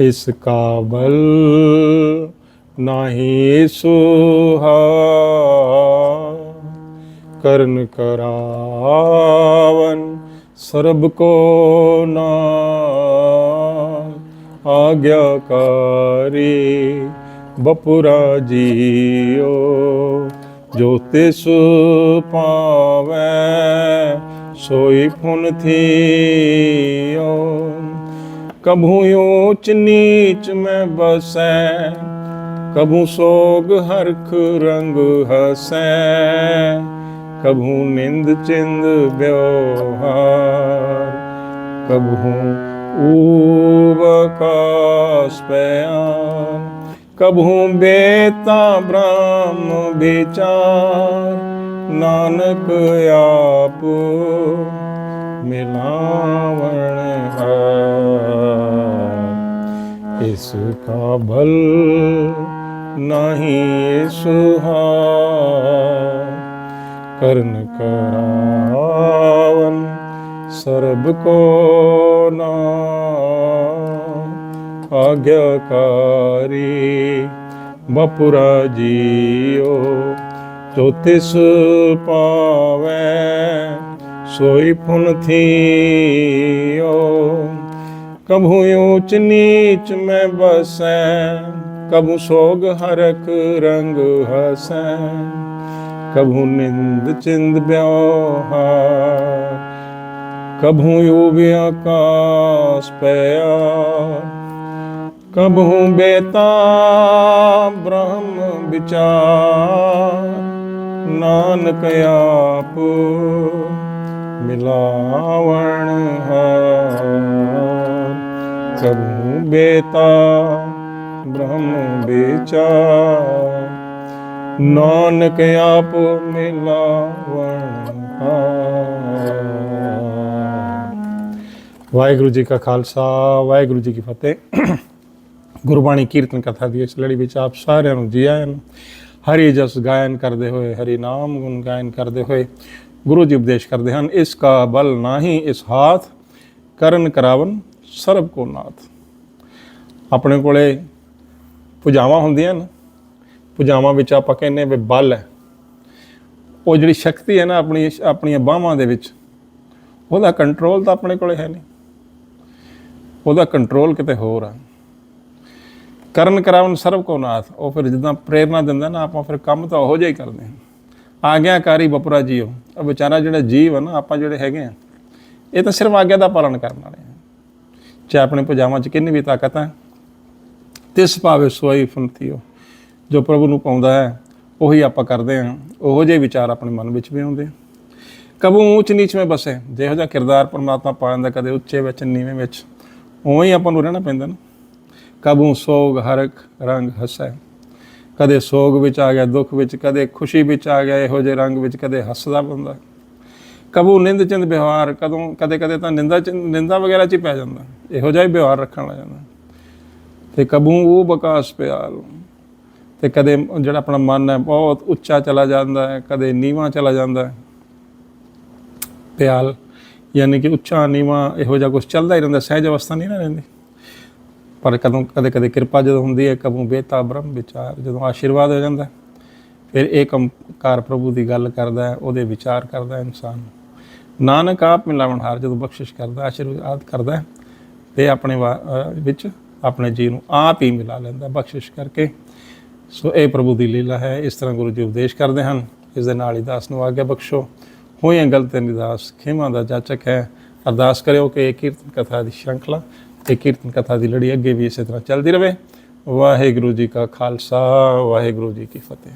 ਇਸ ਕਾਬਲ ਨਾਹੀ ਸੁਹਾ। ਕਰਨ ਕਰਾਵਨ ਸਰਬ ਕੋ ਨਾਮ ਆਗਿਆਕਾਰੀ ਬਪੁਰਾ ਜੀਓ, ਜੋ ਤਿਸ ਪਾਵੈ, ਸੋਈ ਫੁਨ ਥੀਓ। ਕਭੂ ਊਚ ਨੀਚ ਮੈਂ ਬਸੈ, ਕਭੂ ਸੋਗ ਹਰਖ ਰੰਗ ਹਸੈ, ਕਭੂ ਨਿੰਦ ਚਿੰਦ ਬਿਵਹਾਰ ਕਭੂ ਊਬ ਪਿਆਨ ਕਭੂ ਬੇਤਾ ਬ੍ਰਹਮ ਵਿਚਾਰ, ਨਾਨਕ ਆਪ ਮਿਲਾਵਣ ਹੈ। ਇਸ ਕਾ ਭਲ ਨਹੀਂ ਸੁਹਾ ਕਰਨ ਕਰਾਵਨ ਸਰਬ ਕੋ ਨਾਮ। ਆਗਿਆਕਾਰੀ ਬਪੁਰਾ ਜੀਓ, ਜੋ ਤਿਸ ਪਾਵੈ, ਸੋਈ ਪੁਨ ਥੀਓ। ਕਭੂ ਊਚ ਨੀਚ ਮੈਂ ਬਸੈ ਕਭੂ ਸੋਗ ਹਰਕ ਰੰਗ ਹਸੈ। ਕਭੂ ਨਿੰਦ ਚਿੰਦ ਬਿਵਹਾਰ ਕਭੂ ਯੋਗ ਆਕਾਸ ਪਿਆ ਕਭੂ ਬੇਤਾ ਬ੍ਰਹਮ ਵਿਚਾਰ, ਨਾਨਕ ਆਪ ਮਿਲਾਵਣ ਬੇਤਾ, ਬ੍ਰਹਮ ਵਿਚਾਰ ਨਾਨਕ ਆਪ ਮਿਲਾਵਣ ਵਾਹਿਗੁਰੂ ਜੀ ਕਾ ਖਾਲਸਾ, ਵਾਹਿਗੁਰੂ ਜੀ ਕੀ ਫਤਿਹ। ਗੁਰਬਾਣੀ ਕੀਰਤਨ ਕਥਾ ਦੀ ਇਸ ਲੜੀ ਵਿੱਚ ਆਪ ਸਾਰਿਆਂ ਨੂੰ ਜੀ ਆਇਆਂ ਨੂੰ। ਹਰੀ ਜਸ ਗਾਇਨ ਕਰਦੇ ਹੋਏ, ਹਰੀ ਨਾਮ ਗੁਣ ਗਾਇਨ ਕਰਦੇ ਹੋਏ, ਗੁਰੂ ਜੀ ਉਪਦੇਸ਼ ਕਰਦੇ ਹਨ, ਇਸ ਕਾ ਬਲ ਨਾਹੀ, ਇਸ ਹਾਥ ਕਰਨ ਕਰਾਵਨ ਸਰਬ ਕੋ ਨਾਥ। ਆਪਣੇ ਕੋਲੇ ਪੂਜਾਵਾਂ ਹੁੰਦੀਆਂ ਨੇ, ਪੂਜਾਵਾਂ ਵਿੱਚ ਆਪਾਂ ਕਹਿੰਦੇ ਵੀ ਬਲ ਹੈ। ਉਹ ਜਿਹੜੀ ਸ਼ਕਤੀ ਹੈ ਨਾ ਆਪਣੀ, ਆਪਣੀਆਂ ਬਾਹਾਂ ਦੇ ਵਿੱਚ, ਉਹਦਾ ਕੰਟਰੋਲ ਤਾਂ ਆਪਣੇ ਕੋਲੇ ਹੈ ਨਹੀਂ। ਉਹਦਾ ਕੰਟਰੋਲ ਕਿਤੇ ਹੋਰ ਆ। ਕਰਨ ਕਰਾਵਨ ਸਰਬ ਕੋ ਨਾਥ, ਉਹ ਫਿਰ ਜਿੱਦਾਂ ਪ੍ਰੇਰਣਾ ਦਿੰਦਾ ਨਾ, ਆਪਾਂ ਫਿਰ ਕੰਮ ਤਾਂ ਉਹੋ ਜਿਹਾ ਹੀ ਕਰਦੇ ਹਾਂ। ਆਗਿਆਕਾਰੀ ਬਪੁਰਾ ਜੀਓ। ਉਹ ਵਿਚਾਰਾ ਜਿਹੜਾ ਜੀਵ ਹੈ ਨਾ, ਆਪਾਂ ਜਿਹੜੇ ਹੈਗੇ ਆ ਇਹ ਤਾਂ ਸਿਰਫ ਆਗਿਆ ਦਾ ਪਾਲਣ ਕਰਨ ਵਾਲੇ ਆ ਚਾਹੇ ਆਪਣੇ ਪਜਾਮਾ ਚ ਕਿੰਨੀ ਵੀ ਤਾਕਤ ਹੈ ਤਿਸ ਭਾਵੇ ਸੋਈ ਫੁੰਤੀਓ। ਜੋ ਪ੍ਰਭੂ ਨੂੰ ਪਾਉਂਦਾ ਹੈ, ਉਹੀ ਆਪਾਂ ਕਰਦੇ ਹਾਂ। ਉਹੋ ਜਿਹੇ ਵਿਚਾਰ ਆਪਣੇ ਮਨ ਵਿੱਚ ਵੀ ਆਉਂਦੇ ਆ। ਕਬੂ ਉੱਚ ਨੀਚ ਵਿੱਚ ਬਸੇ। ਜਿਹੋ ਜਿਹਾ ਕਿਰਦਾਰ ਪਰਮਾਤਮਾ ਪਾ ਜਾਂਦਾ ਕਦੇ ਉੱਚੇ ਵਿੱਚ, ਨੀਵੇਂ ਵਿੱਚ। ਉਵੇਂ ਹੀ ਆਪਾਂ ਨੂੰ ਰਹਿਣਾ ਪੈਂਦਾ ਨਾ। ਕਬੂ ਸੋਗ ਹਰਕ ਰੰਗ ਹਸੈ। ਕਦੇ ਸੋਗ ਵਿੱਚ ਆ ਗਿਆ, ਦੁੱਖ ਵਿੱਚ, ਕਦੇ ਖੁਸ਼ੀ ਵਿੱਚ ਆ ਗਿਆ, ਇਹੋ ਜਿਹੇ ਰੰਗ ਵਿੱਚ ਕਦੇ ਹੱਸਦਾ ਬੰਦਾ। ਕਬੂ ਨਿੰਦ ਚਿੰਦ ਵਿਵਹਾਰ, ਕਦੋਂ ਕਦੇ ਕਦੇ ਤਾਂ ਨਿੰਦਾ ਚ- ਨਿੰਦਾ ਵਗੈਰਾ ਚ ਹੀ ਪੈ ਜਾਂਦਾ। ਇਹੋ ਜਿਹਾ ਹੀ ਵਿਵਹਾਰ ਰੱਖਣ ਲੱਗ ਜਾਂਦਾ। ਤੇ ਕਬੂ ਉਹ ਬਕਾਸ ਪਿਆਲ ਤੇ ਕਦੇ ਜਿਹੜਾ ਆਪਣਾ ਮਨ ਹੈ ਬਹੁਤ ਉੱਚਾ ਚਲਾ ਜਾਂਦਾ ਹੈ ਕਦੇ ਨੀਵਾਂ ਚਲਾ ਜਾਂਦਾ ਹੈ। ਪਿਆਲ ਯਾਨੀ ਕਿ ਉੱਚਾ ਨੀਵਾਂ ਇਹੋ ਜਿਹਾ ਕੁਝ ਚੱਲਦਾ ਹੀ ਰਹਿੰਦਾ ਸਹਿਜ ਅਵਸਥਾ ਨਹੀਂ ਨਾ ਰਹਿੰਦੀ। ਪਰ ਕਦੋਂ ਕਦੇ ਕਦੇ ਕਿਰਪਾ ਜਦੋਂ ਹੁੰਦੀ ਹੈ ਕਬੂ ਬੇਤਾ ਬ੍ਰਹਮ ਵਿਚਾਰ ਜਦੋਂ ਆਸ਼ੀਰਵਾਦ ਹੋ ਜਾਂਦਾ ਫਿਰ ਇਹ ਕੰਮਕਾਰ ਪ੍ਰਭੂ ਦੀ ਗੱਲ ਕਰਦਾ ਹੈ ਉਹਦੇ ਵਿਚਾਰ ਕਰਦਾ ਹੈ ਇਨਸਾਨ ਨਾਨਕ ਆਪ ਮਿਲਾਵਣਹਾਰ ਜਦੋਂ ਬਖਸ਼ਿਸ਼ ਕਰਦਾ ਆਸ਼ੀਰਵਾਦ ਕਰਦਾ ਹੈ, ਤੇ ਆਪਣੇ ਵਾ- ਵਿੱਚ ਆਪਣੇ ਜੀ ਨੂੰ ਆਪ ਹੀ ਮਿਲਾ ਲੈਂਦਾ ਬਖਸ਼ਿਸ਼ ਕਰਕੇ। ਸੋ ਇਹ ਪ੍ਰਭੂ ਦੀ ਲੀਲਾ ਹੈ, ਇਸ ਤਰ੍ਹਾਂ ਗੁਰੂ ਜੀ ਉਪਦੇਸ਼ ਕਰਦੇ ਹਨ। ਇਸ ਦੇ ਨਾਲ ਹੀ ਦਾਸ ਨੂੰ ਆਗਿਆ ਬਖਸ਼ੋ। ਹੋਈਆਂ ਗਲਤੀਆਂ ਦੀ ਦਾਸ ਦਾ ਜਾਚਕ ਹੈ। ਅਰਦਾਸ ਕਰਿਓ ਕਿ ਇਹ ਕੀਰਤਨ ਕਥਾ ਦੀ ਸ਼ੰਖਲਾ, ਇਹ ਕੀਰਤਨ ਕਥਾ ਦੀ ਲੜੀ ਅੱਗੇ ਵੀ ਇਸੇ ਤਰ੍ਹਾਂ ਚੱਲਦੀ ਰਹੇ ਵਾਹਿਗੁਰੂ ਜੀ ਕਾ ਖਾਲਸਾ, ਵਾਹਿਗੁਰੂ ਜੀ ਕੀ ਫਤਿਹ।